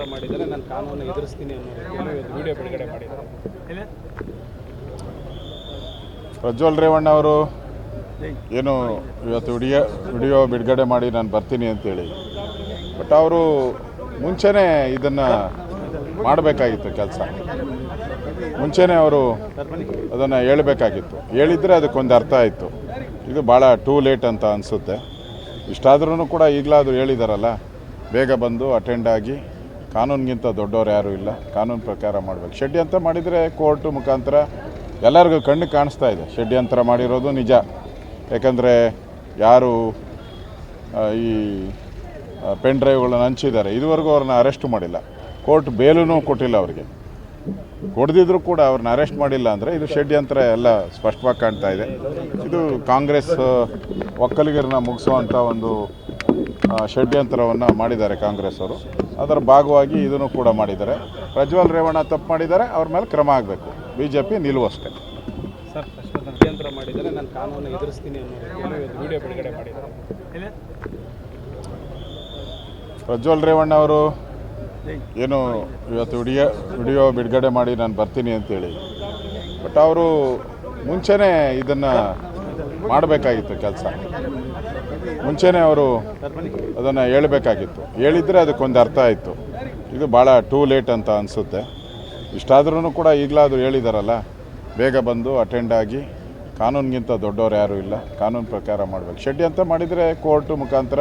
ಷಡ್ಯಂತ್ರ ಮಾಡಿದ್ದಾರೆ ನಾನು ಕಾನೂನು ಎದುರಿಸ್ತೀನಿ ಅನ್ನೋ ವಿಡಿಯೋ ಬಿಡುಗಡೆ ಮಾಡಿದ್ದಾರೆ. ಪ್ರಜ್ವಲ್ ರೇವಣ್ಣ ಅವರು ಏನು ಇವತ್ತು ವಿಡಿಯೋ ವಿಡಿಯೋ ಬಿಡುಗಡೆ ಮಾಡಿ ನಾನು ಬರ್ತೀನಿ ಅಂತೇಳಿ. ಬಟ್ ಅವರು ಮುಂಚೆನೇ ಇದನ್ನು ಮಾಡಬೇಕಾಗಿತ್ತು ಕೆಲಸ. ಮುಂಚೆನೇ ಅವರು ಅದನ್ನು ಹೇಳಬೇಕಾಗಿತ್ತು. ಹೇಳಿದರೆ ಅದಕ್ಕೊಂದು ಅರ್ಥ ಆಯಿತು. ಇದು ಭಾಳ ಟೂ ಲೇಟ್ ಅಂತ ಅನಿಸುತ್ತೆ. ಇಷ್ಟಾದ್ರೂ ಕೂಡ ಈಗಲಾದರೂ ಹೇಳಿದಾರಲ್ಲ ಬೇಗ ಬಂದು ಅಟೆಂಡ್ ಆಗಿ ಕಾನೂನಿಗಿಂತ ದೊಡ್ಡವ್ರು ಯಾರೂ ಇಲ್ಲ. ಕಾನೂನು ಪ್ರಕಾರ ಮಾಡಬೇಕು. ಷಡ್ಯಂತ್ರ ಮಾಡಿದರೆ ಕೋರ್ಟು ಮುಖಾಂತರ ಎಲ್ಲರಿಗೂ ಕಣ್ಣು ಕಾಣಿಸ್ತಾ ಇದೆ. ಷಡ್ಯಂತ್ರ ಮಾಡಿರೋದು ನಿಜ. ಯಾಕಂದರೆ ಯಾರು ಈ ಪೆನ್ ಡ್ರೈವ್ಗಳನ್ನು ಹಂಚಿದ್ದಾರೆ. ಇದುವರೆಗೂ ಅವ್ರನ್ನ ಅರೆಸ್ಟ್ ಮಾಡಿಲ್ಲ. ಕೋರ್ಟ್ ಬೇಲೂ ಕೊಟ್ಟಿಲ್ಲ ಅವರಿಗೆ. ಹೊಡೆದಿದ್ರು ಕೂಡ ಅವ್ರನ್ನ ಅರೆಸ್ಟ್ ಮಾಡಿಲ್ಲ ಅಂದರೆ ಇದು ಷಡ್ಯಂತ್ರ ಎಲ್ಲ ಸ್ಪಷ್ಟವಾಗಿ ಕಾಣ್ತಾ ಇದೆ. ಇದು ಕಾಂಗ್ರೆಸ್ ಒಕ್ಕಲಿಗರನ್ನ ಮುಗಿಸುವಂಥ ಒಂದು ಷಡ್ಯಂತ್ರವನ್ನು ಮಾಡಿದ್ದಾರೆ ಕಾಂಗ್ರೆಸ್ ಅವರು. ಅದರ ಭಾಗವಾಗಿ ಇದನ್ನು ಕೂಡ ಮಾಡಿದ್ದಾರೆ. ಪ್ರಜ್ವಲ್ ರೇವಣ್ಣ ತಪ್ಪು ಮಾಡಿದ್ದಾರೆ ಅವ್ರ ಮೇಲೆ ಕ್ರಮ ಆಗಬೇಕು. ಬಿ ಜೆ ಪಿ ನಿಲುವು ಅಷ್ಟೇ ಸರ್ ಷಡ್ಯಂತ್ರ ಮಾಡಿದ್ದಾರೆ ನಾನು ಕಾನೂನು ಎದುರಿಸ್ತೀನಿ ಅನ್ನೋ ವಿಡಿಯೋ ಬಿಡುಗಡೆ ಮಾಡಿದ್ದಾರೆ. ಪ್ರಜ್ವಲ್ ರೇವಣ್ಣ ಅವರು ಏನು ಇವತ್ತು ವಿಡಿಯೋ ವಿಡಿಯೋ ಬಿಡುಗಡೆ ಮಾಡಿ ನಾನು ಬರ್ತೀನಿ ಅಂತೇಳಿ. ಬಟ್ ಅವರು ಮುಂಚೆನೇ ಇದನ್ನು ಮಾಡಬೇಕಾಗಿತ್ತು ಕೆಲಸ. ಮುಂಚೆನೇ ಅವರು ಅದನ್ನು ಹೇಳಬೇಕಾಗಿತ್ತು. ಹೇಳಿದರೆ ಅದಕ್ಕೊಂದು ಅರ್ಥ ಆಯಿತು. ಇದು ಭಾಳ ಟೂ ಲೇಟ್ ಅಂತ ಅನಿಸುತ್ತೆ. ಇಷ್ಟಾದ್ರೂ ಕೂಡ ಈಗಲಾದರೂ ಹೇಳಿದಾರಲ್ಲ, ಬೇಗ ಬಂದು ಅಟೆಂಡ್ ಆಗಿ. ಕಾನೂನಿಗಿಂತ ದೊಡ್ಡವ್ರು ಯಾರೂ ಇಲ್ಲ. ಕಾನೂನು ಪ್ರಕಾರ ಮಾಡಬೇಕು. ಷಡ್ಯಂತ್ರ ಮಾಡಿದರೆ ಕೋರ್ಟು ಮುಖಾಂತರ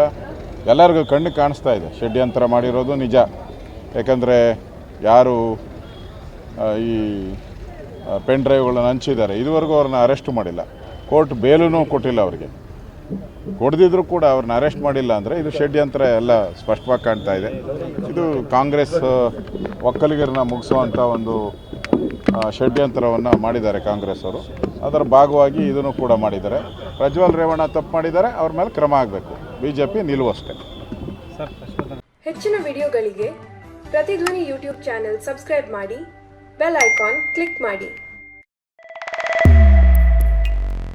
ಎಲ್ಲರಿಗೂ ಕಣ್ಣು ಕಾಣಿಸ್ತಾ ಇದೆ. ಷಡ್ಯಂತ್ರ ಮಾಡಿರೋದು ನಿಜ. ಯಾಕಂದರೆ ಯಾರು ಈ ಪೆನ್ ಡ್ರೈವ್ಗಳನ್ನ ಹಂಚಿದ್ದಾರೆ. ಇದುವರೆಗೂ ಅವ್ರನ್ನ ಅರೆಸ್ಟ್ ಮಾಡಿಲ್ಲ. ಕೋರ್ಟ್ ಬೇಲೂ ಕೊಟ್ಟಿಲ್ಲ ಅವರಿಗೆ. ಹೊಡೆದಿದ್ರು ಕೂಡ ಅವ್ರನ್ನ ಅರೆಸ್ಟ್ ಮಾಡಿಲ್ಲ ಅಂದರೆ ಇದು ಷಡ್ಯಂತ್ರ ಎಲ್ಲ ಸ್ಪಷ್ಟವಾಗಿ ಕಾಣ್ತಾ ಇದೆ. ಇದು ಕಾಂಗ್ರೆಸ್ ಒಕ್ಕಲಿಗರನ್ನ ಮುಗಿಸುವಂಥ ಒಂದು ಷಡ್ಯಂತ್ರವನ್ನು ಮಾಡಿದ್ದಾರೆ ಕಾಂಗ್ರೆಸ್ ಅವರು. ಅದರ ಭಾಗವಾಗಿ ಇದನ್ನು ಕೂಡ ಮಾಡಿದ್ದಾರೆ. ಪ್ರಜ್ವಲ್ ರೇವಣ್ಣ ತಪ್ಪು ಮಾಡಿದ್ದಾರೆ, ಅವ್ರ ಮೇಲೆ ಕ್ರಮ ಆಗಬೇಕು. ಬಿ ಜೆ ಪಿ ನಿಲುವಷ್ಟೇ ಹೆಚ್ಚಿನ ವಿಡಿಯೋಗಳಿಗೆ ಪ್ರತಿಧ್ವನಿ ಯೂಟ್ಯೂಬ್ ಚಾನೆಲ್ ಸಬ್ಸ್ಕ್ರೈಬ್ ಮಾಡಿ, ಬೆಲ್ ಐಕಾನ್ ಕ್ಲಿಕ್ ಮಾಡಿ.